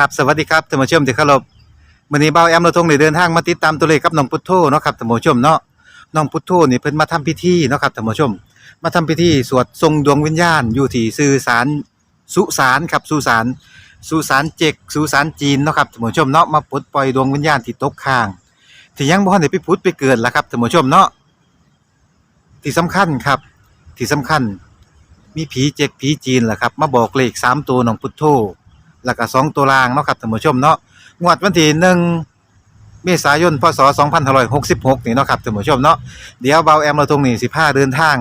ครับสวัสดีครับท่านผู้ชมที่เคารพวันนี้เบาแอมเราทงได้เดินทางมาติดตามตัวเลขกับน้องพุทโธเนาะครับท่านผู้ชมเนาะน้องพุทโธนี่เพิ่นมาทำพิธีเนาะครับท่านผู้ชม มาทำพิธีสวดทรงดวงวิญญาณอยู่ที่สื่อสารสุสานครับสุสานสุสานเจกสุสานจีนเนาะครับท่านผู้ชมเนาะมาปลดปล่อยดวงวิญญาณที่ตกค้าง ที่ยังบ่ทันได้ไปผุดไปเกิดล่ะครับท่านผู้ชมเนาะที่สำคัญครับที่สำคัญ มีผีเจกผีจีนล่ะครับ มาบอกเลขสามตัวน้องพุทโธ แล้วก็สองตัวรางเนาะครับท่านผู้ชมเนาะงวดวันที่หนึ่งเมษายนพศ2566นี่เนาะครับท่านผู้ชมเนาะเดี๋ยวเบาแอมเราตรงนี้สิพาเดินทาง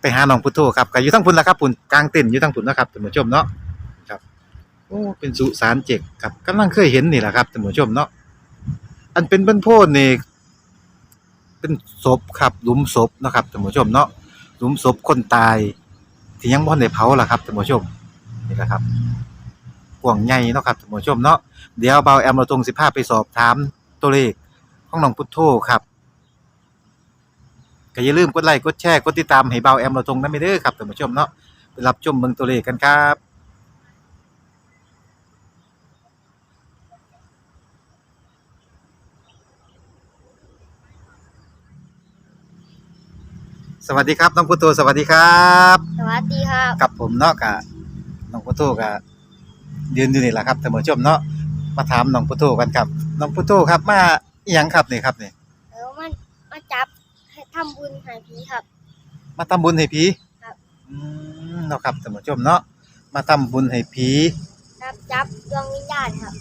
ไปหาหนองพุทโธครับก็อยู่ทั้งพุ่นละครับพุ่นกลางเต็นท์อยู่ทั้งพุ่นนะครับท่านผู้ชมเนาะครับโอ้เป็นสุสานเจกครับกำลังเคยเห็นนี่แหละครับท่านผู้ชมเนาะอันเป็นเบิ้นโพนนี่เป็นศพครับหลุมศพนะครับท่านผู้ชมเนาะหลุมศพคนตายที่ยังบ่ทันได้เผาล่ะครับท่านผู้ชมนี่แหละครับ กว้างใหญ่เนาะครับท่านผู้ชมเนาะเดี๋ยวเบาแอมเราตรงสิพาไปสอบถามตัวเลขของน้องพุทโธครับก็อย่าลืมกดไลค์กดแชร์กดติดตามให้เบาแอมเราตรงนั้นไม่เด้อครับท่านผู้ชมเนาะไปรับชมเบิ่งตัวเลขกันครับสวัสดีครับน้องพุทโธสวัสดีครับ สวัสดีครับ กับผมเนาะกะน้องพุทโธกะ ยืนอยู่นี่แหละครับท่านผู้ชมเนาะมาถามน้องพุทโธกันครับน้องพุทโธครับ มาอีหยังครับนี่ครับนี่แล้วมันมาจับให้ทำบุญใหายผีครับ มาทำบุญให้ผีครับ อืมเนาะครับท่านผู้ชมเนาะมาทำบุญให้ผีจับจับดวงวิญญาณครับ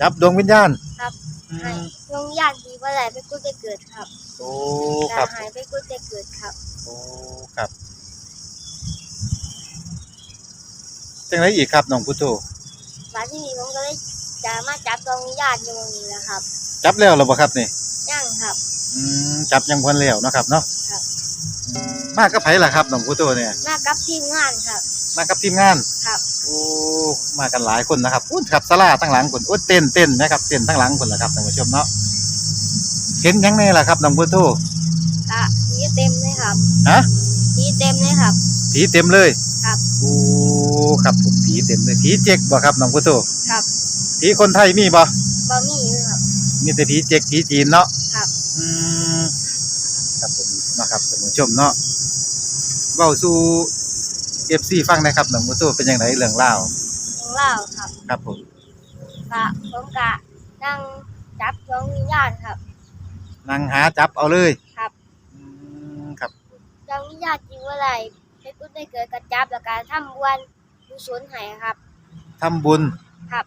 จับดวงวิญญาณครับ อืให้มดวงวิญญาณผีเมื่อไหร่ไปกู้จะเกิดครับโอ้คแต่รับ หายไปกู้จะเกิดครับ โอ้ครับจังไรอีกครับน้องพุทโธ วันที่นี้ผมก็เลยจะมาจับดวงวิญญาณอยู่ตรงนี้แหละครับ จับแล้วหรือบ่ครับนี่ย่างครับ อืมจับยังพันแล้วเนาะครับเนาะครับ อืมมากับไผล่ะครับน้องพุทโธเนี่ยมากับทีมงานครับ มากับทีมงานครับ โอ้มากันหลายคนนะครับอุ้ยครับสลาตั้งหลังคนอุ้ยเต้นเต้นนะครับเต้นตั้งหลังคนละครับท่านผู้ชมเนาะเห็นหยังแน่ล่ะครับน้องพุทโธกะผีเต็มเลยครับฮะ ผีเต็มเลยครับ ผีเต็มเลยครับ โอ้ ครับผมผีเต็มเลยผีเจ๊กบ่ครับน้องพุทโธครับผีคนไทยมีบ่บะหมี่เลยครับ มีแต่ผีเจ๊กผีจีนเนาะครับ อืมครับผมนะครับท่านผู้ชมเนาะเว้าสู่ FC ฟังหนะครับน้องพุทโธเป็นจังไดเรื่องราวยังเล่าครับครับผมกะผมกะนั่งจับดวงวิญญาณครับนั่งหาจับเอาเลยครับ อืมครับดวงวิญญาณจริงเมื่อไหร่ไปกู้ได้เกิดกระจับแล้วการทำวัน กุศลให้ครับ ทำบุญครับ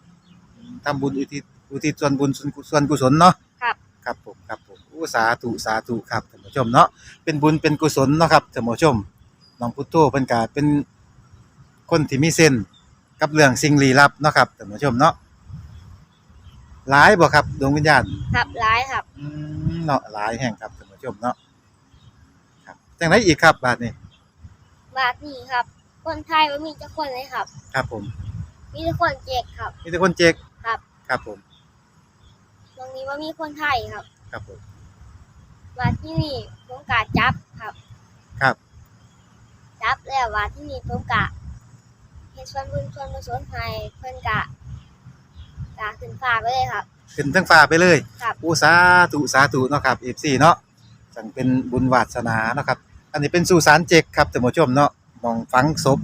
ทำบุญอุทิศอุทิศส่วนบุญส่วนกุส่วนกุศลเนาะครับ ครับผมครับผมอู้สาธุสาธุครับท่านผู้ชมเนาะเป็นบุญเป็นกุศลเนาะครับท่านผู้ชมน้องพุทโธเพิ่นก็เป็นคนที่มีเส้นกับเรื่องสิ่งลี้ลับเนาะครับท่านผู้ชมเนาะหลายบ่ครับดวงวิญญาณ ครับร้ายครับ อืมเนาะหลายแห่งครับท่านผู้ชมเนาะครับจังไดอีกครับบาดนี้บาทนี้ครับ คนไทยว่ามีเจ้าคนเลยครับ ครับผม มีแต่คนเจ๊กครับ มีแต่คนเจ๊กครับ ครับผม ตรงนี้ว่ามีคนไทยครับ ครับผมบาทที่นี่ผมกะจับครับ ครับ จับแล้วบาทที่นี่ผมกะเฮ็ดส่วนบุญส่วนกุศลให้เพิ่นกะกะขึ้นฟ้าไปเลยครับ ขึ้นทั้งฟ้าไปเลยครับ อู้สาธุสาธุเนาะครับ FC เนาะจังเป็นบุญวาสนาเนาะครับ อันนี้เป็นสุสานเจกครับท่านผู้ชมเนาะห มองฝังศพ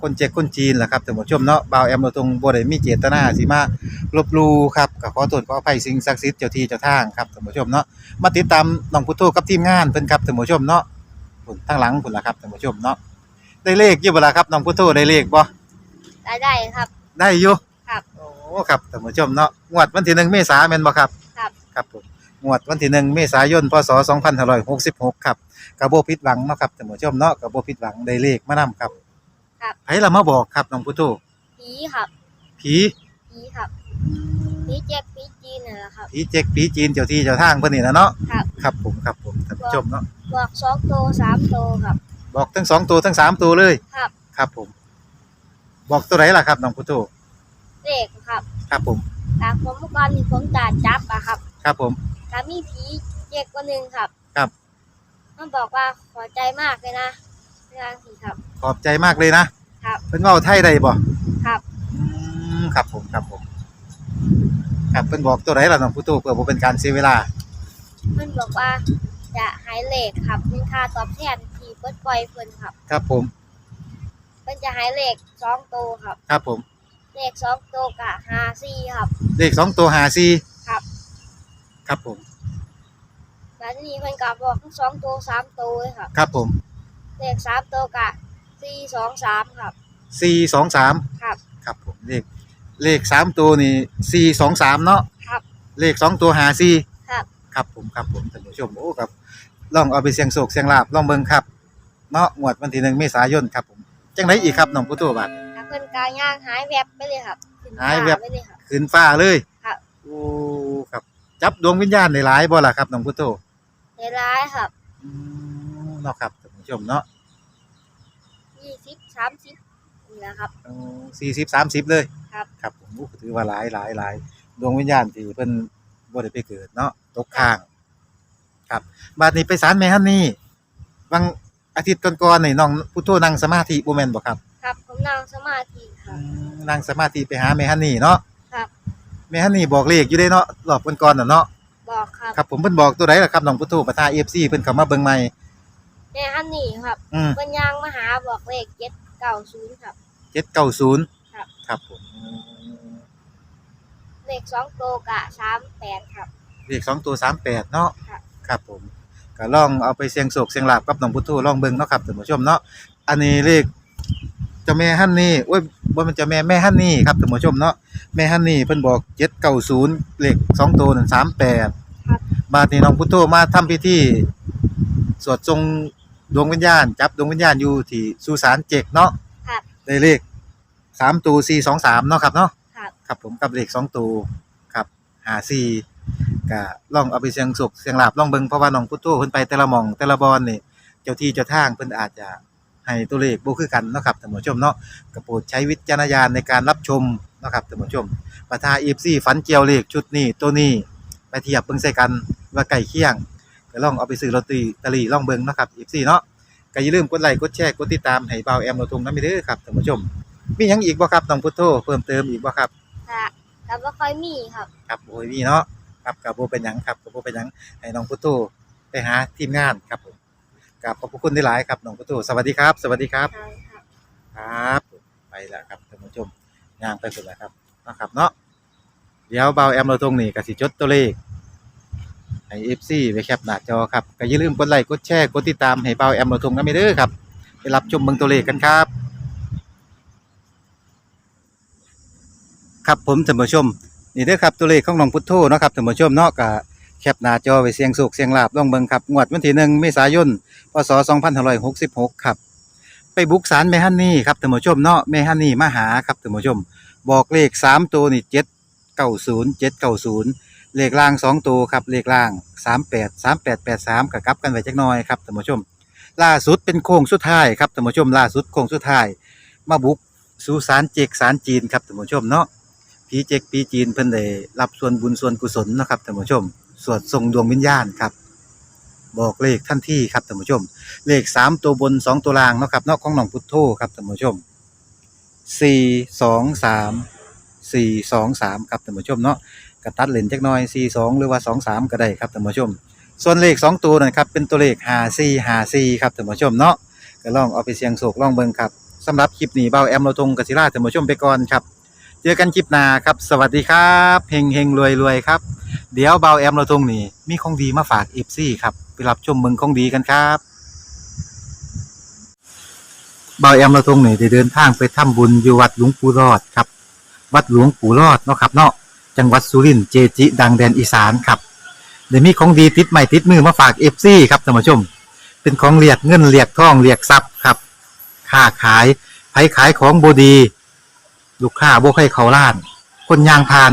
คนเจกคนจีนแหละครับท่านผู้ชมเนาะบ่าวแอมเราตรงบ่ได้มีเจตนาสิมาลบหลู่ครับก็ขอโทษขออภัยสิ่งศักดิ์สิทธิ์เจ้าที่เจ้าทางครับท่านผู้ชมเนาะมาติดตามน้องพุทโธกับทีมงานเพิ่นครับท่านผู้ชมเนาะพุ่นทางหลังพุ่นล่ะครับท่านผู้ชมเนาะได้เลขอยู่บ่ล่ะครับน้องพุทโธได้เลขบ่ได้ได้ครับ ได้อยู่ครับโอ้ครับท่านผู้ชมเนาะงวดวันที่หนึ่งเมษายนแม่นบ่ครับ ครับครับผมงวดวันที่หนึ่งเมษายนพศ2566ครับ ก็บ่ผิดหวังเนาะครับท่านผู้ชมเนาะก็บ่ผิดหวังได้เลขมานํครับครับ ไผละมาบอกครับน้องพุทโธผีครับผีผีครับผีเจ๊กผีจีนน่ะแหละครับ ผีเจ๊กผีจีนเจ้าที่เจ้าทางเพิ่นนี่นะเนาะครับ ครับผมครับผมท่านผู้ชมเนาะบอกสองโตสามโตครับ บอกทั้งสองตัวทั้งสามตัวเลยครับ ครับผม บอกตัวไหนล่ะครับน้องพุทโธเลขครับครับผมตามผมเมื่อก่อนที่ผมจัดจับอะครับ ครับผมก็มีผีเจ๊กคนหนึ่งครับ ครับ มันบอกว่าขอใจมากเลยนะเรื่องสีครับ ขอบใจมากเลยนะครับ เพิ่นเว้าไทยได้บ่ครับ อืมครับผมครับเพิ่นบอกตัวไหนล่ะน้องพุทโธเพื่อบ่เป็นการเสียเวลา เพิ่นบอกว่าจะใหายเลขครับเป็นค่าตอบแทนที่เปิดปล่อยเพิ่นครับ ครับผม เพิ่นจะใหายเลขสองตัวครับ ครับผม เลขสองตัวกะห้าสี่ครับ เลขสองตัวหาซีครับ ครับผม แล้วทีนี้เพิ่นก็บอกทั้งสองตัวสามตัวเลยครับครับผมเลขสามตัวกะสี่สองสามครับ สี่สองสามครับ ครับผมเลขเลขสามตัวนี่สี่สองสามเนาะครับ เลขสองตัวหาซีครับ ครับผมครับผมท่านผู้ชมโอ้ครับลองเอาไปเสี่ยงโศกเสี่ยงลาบลองเบิ่งครับเนาะงวดวันที่หนึ่งเมษายนครับผมจังไดอีกครับน้องพุทโธบัดแล้วเพิ่นก็ย่างหายแวบไปเลยครับขึ้นหายแวบฟ้ไปเลยครับ ขึ้นฟ้าเลยครับ โอ้ครับ จับดวงวิญญาณได้หลายบ่ล่ะครับน้องพุทโธ ในร้ายครับอืมเนาะครับท่านผู้ชมเนาะยี่สิบสามสิบนี่แหละครับ สี่สิบสามสิบเลยครับ ครับผมโอ้ถือว่าหลายหลายหลายดวงวิญญาณที่เพิ่นบ่ได้ไปเกิดเนาะตกค้าง ครับบาดนี้ไปศาลแม่ฮันนี่บางอาทิตย์ก่อนๆนี่น้องพุทโธนั่งสมาธิบ่แม่นบ่ครับครับ ผมนั่งสมาธิครับ นั่งสมาธิไปหาแม่ฮันนี่เนาะครับ แม่ฮันนี่บอกเลขอยู่เด้เนาะรอบก่อนๆน่ะเนาะ บอกครับครับผมเพิ่นบอกตัวใดล่ะครับน้องพุทโธประธาน FC เพิ่นเข้ามาเบิ่งใหม่ แม่ฮันนี่ครับอืม เพิ่นย่างมาหาบอกเลขเจ็ดเก้าศูนย์ครับ790ครับ ครับผมเลขสองตัวกะสามแปดครับ เลขสองตัว38เนาะครับ ครับผมก็ลองเอาไปเสี่ยงโชคเสี่ยงลาบกับน้องพุทโธลองเบิ่งเนาะครับท่านผู้ชมเนาะอันนี้เลขเจ้าแม่ฮันนี่โอ้ยบ่แม่นเจ้าแม่แม่ฮันนี่ครับท่านผู้ชมเนาะแม่ฮันนี่เพิ่นบอก790เลขสองตัวนั่น38ครับ บาดนี้น้องพุทโธมาทำพิธีสวดทรงดวงวิญญาณ จับดวงวิญญาณอยู่ที่สุสานเจกเนาะครับ ได้เลขสามตัวสี่สองสามเนาะครับเนาะ ครับครับผมกับเลขสองตัวครับหาสี่ก็ลองเอาไปเสียงสุกเสียงลาบลองเบิ่งเพราะว่าน้องพุทโธเพิ่นไปแต่ละหม่องแต่ละบอนนี่เจ้าที่เจ้าทางเพิ่นอาจจะ ให้ตัวเลขบ่คือกันเนาะครับท่านผู้ชมเนาะก็โปรดใช้วิจารณญาณในการรับชมเนาะครับท่านผู้ชมประทา FC ฝันเกี่ยวเลขชุดนี้ตัวนี้ไปเทียบเบิ่งใส่กันว่าใกล้เคียงก็ลองเอาไปซื้อลอตเตอรี่ตะลี่ลองเบิ่งเนาะครับ FC เนาะก็อย่าลืมกดไลค์กดแชร์กดติดตามให้เบาแอมเราทงนำเด้อครับท่านผู้ชม มีหยังอีกบ่ครับน้องพุทโธเพิ่มเติมอีกบ่ครับค่ะแต่ว่าค่อยมีครับ ครับโอ้ยมีเนาะครับกับบ่เป็นหยังครับกับบ่เป็นหยังให้น้องพุทโธไปหาทีมงานครับผม กับขอบพระคุณที่หลายครับน้องพุทโธสวัสดีครับ สวัสดีครับใช่ครับ ครับ ไปแล้วครับท่านผู้ชมย่างไปสุดแล้วครับเนาะครับเนาะเดี๋ยวเบาแอมเราตรงนี้ก็สิจดตัวเลขให้ FC ไว้แคปหน้าจอครับก็อย่าลืมกดไลค์กดแชร์กดติดตามให้เบาแอมเราตรงกันไปเด้อครับไปรับชมเบิ่งตัวเลขกันครับ ครับผมท่านผู้ชมนี่เด้อครับตัวเลขของน้องพุทโธเนาะครับท่านผู้ชมเนาะก็ แคปหน้าจอไว้เสียงสุกเสียงลาบลองเบิ่งครับ งวดวันที่1เมษายน พศ2566 ครับ ไปบุกสารแม่ฮันนี่ครับท่านผู้ชมเนาะแม่ฮันนี่มาหาครับท่านผู้ชม บอกเลขสามตัวนี่เจ็ดเก้าศูนย์เจ็ดเก้าศูนย์เลขล่างสองตัวครับ เลขล่างสามแปดสามแปดแปดสามกับกลับกันไว้จักหน่อยครับท่านผู้ชม ล่าสุดเป็นโค้งสุดท้ายครับท่านผู้ชม ล่าสุดโค้งสุดท้าย มาบุกสู่สารเจกสารจีนครับท่านผู้ชมเนาะผีเจกผีจีนเพิ่นได้รับส่วนบุญส่วนกุศลนะครับท่านผู้ชม สวดส่งดวงวิญญาณครับ บอกเลขทันที่ครับท่านผู้ชม เลขสามตัวบนสองตัวล่างเนาะครับนาะของหนองพุทโธครับท่านผู้ชมสี่สองสามสี่สองสามครับท่านผู้ชมเนาะกระตัดเลนจักหน่อยสี่สองหรือว่าสองสามก็ได้ครับท่านผู้ชม ส่วนเลขสองตัวนั่นครับเป็นตัวเลขห้าสี่ห้าสี่ครับท่านผู้ชมเนาะก็ลองเอาไปเสียงโศกลองเบิ่งครับสำหรับคลิปนี้เบาแอมเราทงกศิราท่านผู้ชมไปก่อนครับ เจอกันคลิปหน้าครับ สวัสดีครับเฮงเฮงรวยรวยครับ เดี๋ยวเบาแอมเราทงนี่มีของดีมาฝากเอฟซีครับไปรับชมเมืองของดีกันครับเบาแอมเราทงนี่ได้เดินทางไปทำบุญอยู่วัดหลวงปู่รอดครับ วัดหลวงปู่รอดเนาะครับเนาะจังหวัดสุรินทร์เจจิ ดังแดนอีสานครับเดี๋ยวมีของดีติดใหม่ติดมือมาฝากเอฟซีครับท่านผู้ชม เป็นของเรียกเงินเรียกทองเรียกทรัพย์ครับค้าขายไผขายของบดี ลูกค้าบ่ใครเขาล้าน คนยางพาน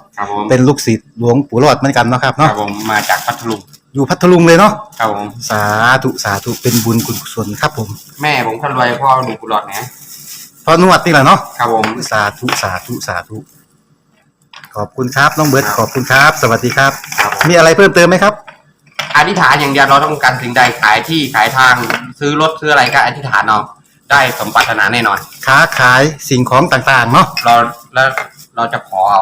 ครับผมเป็นลูกศิษย์หลวงปู่รอดเหมือนกันเนาะครับครัเนาะบผมมาจากพัทลุงอยู่พัทลุงเลยเนาะครับผมสาธุสาธุเป็นบุญคุณกุศลครับผมแม่ผมคนรวยพ่อหนุ่มกุหลาบนะพอนวดนี่แหละเนาะครับผม สาธุสาธุสาธุขอบคุณครับน้องเบิร์ดขอบคุณครับ สวัสดีครับ ครับผม มีอะไรเพิ่มเติมไหมครับ อธิษฐานอย่างเดียวเราต้องการสิ่งใดขายที่ขายทางซื้อรถซื้ออะไรก็อธิษฐานเอาได้สมปรารถนาแน่นอน ค้าขายสิ่งของต่างๆเนาะเราแล้วเราจะขอเอา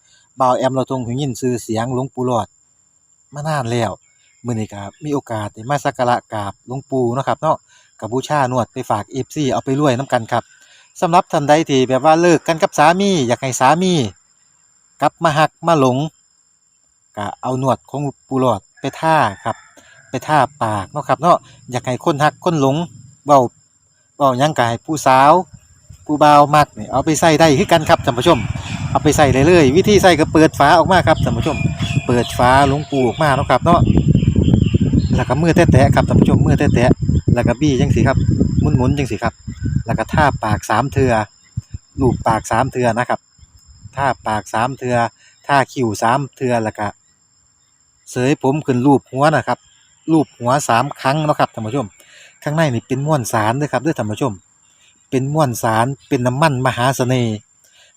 บ่าวแอมเราทรงหูยินชื่อเสียงหลวงปู่หลอดมานานแล้วมื้อนี้ก็มีโอกาสได้มาสักการะกราบหลวงปู่เนาะครับเนาะกับบูชานวดไปฝาก FC เอาไปรวยนํกันครับสำหรับท่านใดที่แบบว่าเลิกกันกับสามี อยากให้สามีกลับมาหักมาหลงก็เอาหนวดของปู่หลอดไปท่าครับ ไปท่าปากเนาะครับเนาะอยากให้คนหักคนหลงเว้าเว้ายังก็ให้ผู้สาว ผู้บ่าวมักนี่เอาไปใส่ได้คือกันครับท่านผู้ชม เอาไปใส่ได้เลย วิธีใส่ก็เปิดฝาออกมาครับท่านผู้ชม เปิดฝาลวงปูออกมาเนาะครับเนาะแล้วก็มือแตะๆครับท่านผู้ชมมือแตะๆแล้วก็บี้จังสิครับหมุนๆจังสิครับ แล้วก็ท่าปากสามเทือลูบปากสามเทือนะครับท่าปากสามเทือท่าคิ้วสามเทือแล้วก็เสยผมขึ้นรูปหัวนะครับรูปหัวสามครั้งเนาะครับท่านผู้ชม ข้างในนี่เป็นม้วนสารด้อครับด้อท่านผู้ชม เป็นม้วนสารเป็นน้ำมันมหาเสน่ห์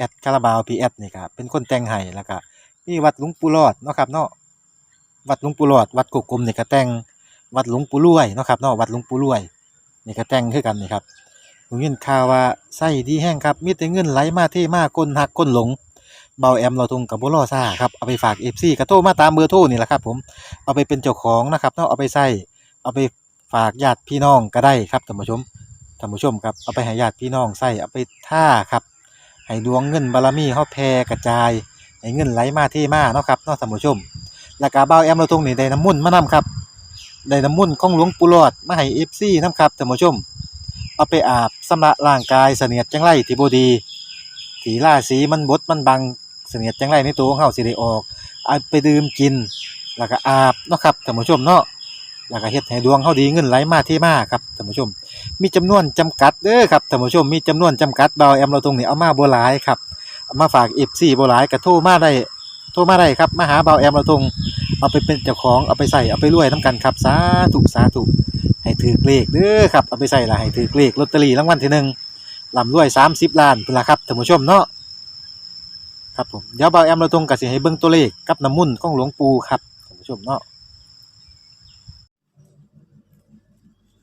แอดคาราบาวพีแอดนี่ครับเป็นคนแต่งให้แล้วก็มีวัดหลวงปู่รอดเนาะครับเนาะวัดหลวงปู่รอด วัดกกกลมนี่ก็แต่งวัดหลวงปู่รวยเนาะครับเนาะวัดหลวงปู่รวยนี่ก็แต่งคือกันนี่ครับผมยินข่าวว่าไส้ดีแห้งครับมีแต่เงินไหลมาเทมาคนหักคนหลงเบาแอมเราทงกับบ่รอซ่าครับเอาไปฝาก FC ก็โทมาตามเบอร์โทรนี่แหละครับผมเอาไปเป็นเจ้าของนะครับเนาะเอาไปใส่เอาไปฝากญาติพี่น้องก็ได้ครับท่านผู้ชมท่านผู้ชมครับเอาไปให้ญาติพี่น้องใส่เอาไปท่าครับ ให้ดวงเงินบารมีเฮาแผ่กระจาย ให้เงินไหลมาเทมาเนาะครับเนาะท่านผู้ชม แล้วก็บ่าวแอมเราตรงนี้ได้น้ำมุ่นต์มานํครับได้น้ำมุ่นต์ของหลวงปู่หลอดมาให้ FC นํครับท่านผู้ชม เอาไปอาบสำระร่างกายเสนียดจังไรที่บ่ดีที่ราศีมันบดมันบังเสนียดจังไรในตัวของเฮาสิได้ออกเอาไปดื่มกิน แล้วก็อาบเนาะครับท่านผู้ชมเนาะ แล้วก็เฮ็ดให้ดวงเฮาดีเงินไหลมาเทมาครับท่านผู้ชม มีจำนวนจำกัดเด้อครับท่านผู้ชมมีจำนวนจำกัดเบาแอมเราตรงนี้เอามาบ่หลายครับเอามาฝาก FC บ่หลายก็โทรมาได้โทรมาได้ครับมาหาเบาแอมเราตรงเอาไปเป็นเจ้าของเอาไปใส่เอาไปรวยนํกันครับสาธุสาธุให้ถือเลขเด้อครับเอาไปใส่ละให้ถือเลขลอตเตอรี่รางวัลที่หนึ่งลำรวย30ล้านพุ่นล่ะครับท่านผู้ชมเนาะครับผมเดี๋ยวเบาแอมเราตรงกับสิให้เบิ่งตัวเลขกับน้ำมุ่นของหลวงปู่ครับท่านผู้ชมเนาะ